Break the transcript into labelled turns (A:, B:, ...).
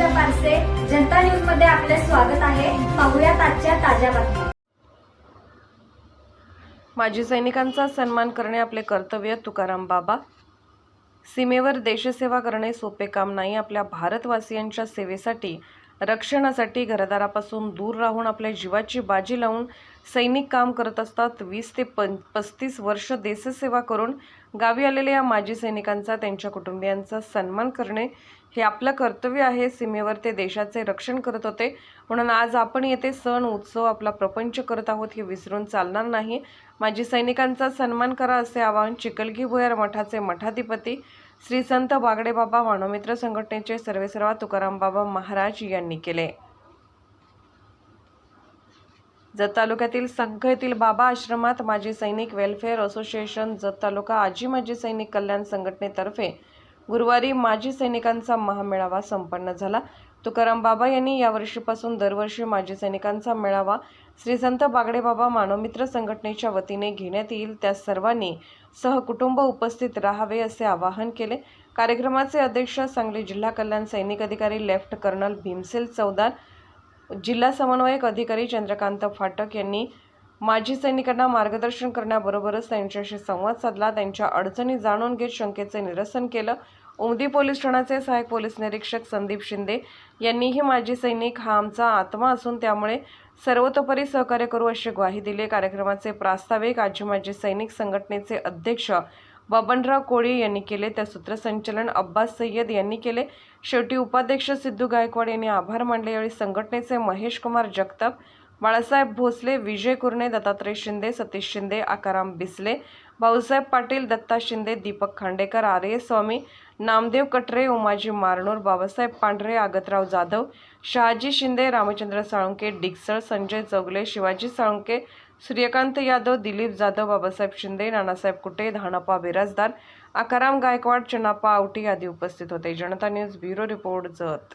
A: जनता न्यूजमध्ये आपले स्वागत आहे. पाहुयात आजच्या ताज्या बातम्या.
B: माजी सैनिकांचा सन्मान करणे आपले कर्तव्य तुकाराम बाबा. सीमेवर देशसेवा करणे सोपे काम नाही. आपल्या भारतवासियांच्या सेवेसाठी रक्षणासाठी घरदारापासून दूर राहून आपल्या जीवाची बाजी लावून सैनिक काम करत असतात. वीस ते पं पस्तीस वर्ष देशसेवा करून गावी आलेल्या या माजी सैनिकांचा त्यांच्या कुटुंबियांचा सन्मान करणे हे आपलं कर्तव्य आहे. सीमेवर ते देशाचे रक्षण करत होते. म्हणून आज आपण येथे सण उत्सव आपला प्रपंच करत आहोत हे विसरून चालणार नाही. माजी सैनिकांचा सन्मान करा असे आवाहन चिकलगी भुयार मठाचे मठाधिपती श्री संत बागडे बाबा मानवमित्र संघटनेचे सर्वेसर्वा तुकाराम बाबा महाराज यांनी केले. जत तालुक्यातील संघ येथील बाबा आश्रमात माजी सैनिक वेलफेअर असोसिएशन जत तालुका आजी माजी सैनिक कल्याण संघटनेतर्फे गुरुवारी माजी सैनिकांचा महामेळावा संपन्न झाला. तुकाराम बाबा यांनी यावर्षीपासून दरवर्षी माजी सैनिकांचा मेळावा श्री संत बागडे बाबा मानवमित्र संघटनेच्या वतीने घेण्यात येईल. त्या सर्वांनी सहकुटुंब उपस्थित राहावे असे आवाहन केले. कार्यक्रमाचे अध्यक्ष सांगली जिल्हा कल्याण सैनिक अधिकारी लेफ्ट कर्नल भीमसेल चौदार जिल्हा समन्वयक अधिकारी चंद्रकांत फाटक यांनी माजी सैनिकांना मार्गदर्शन करण्याबरोबरच त्यांच्याशी संवाद साधला. त्यांच्या अडचणी जाणून घेत शंकेचे निरसन केलं. उमदी पोलीस ठाण्याचे सहाय्यक पोलीस निरीक्षक संदीप शिंदे यांनीही माजी सैनिक हा आमचा आत्मा असून त्यामुळे सर्वतोपरी सहकार्य करू अशी ग्वाही दिली. कार्यक्रमाचे प्रास्ताविक आजी माजी सैनिक संघटनेचे अध्यक्ष बबनराव कोळी यांनी केले. त्या सूत्रसंचलन अब्बास सय्यद यांनी केले. शेवटी उपाध्यक्ष सिद्धू गायकवाड यांनी आभार मानले. यावेळी संघटनेचे महेश कुमार जगताप बाळासाहेब भोसले विजय कुरणे दत्तात्रय शिंदे सतीश शिंदे आकाराम बिसले भाऊसाहेब पाटील दत्ता शिंदे दीपक खांडेकर आर्य स्वामी नामदेव कटरे उमाजी मारणूर बाबासाहेब पांढरे आगतराव जाधव शहाजी शिंदे रामचंद्र साळुंके डिक्सळ संजय चौगले शिवाजी साळुंके सूर्यकांत यादव दिलीप जाधव बाबासाहेब शिंदे नानासाहेब कुटे धानापा बिराजदार आकाराम गायकवाड चन्नाप्पा आवटी आदी उपस्थित होते. Janata news bureau report Jath.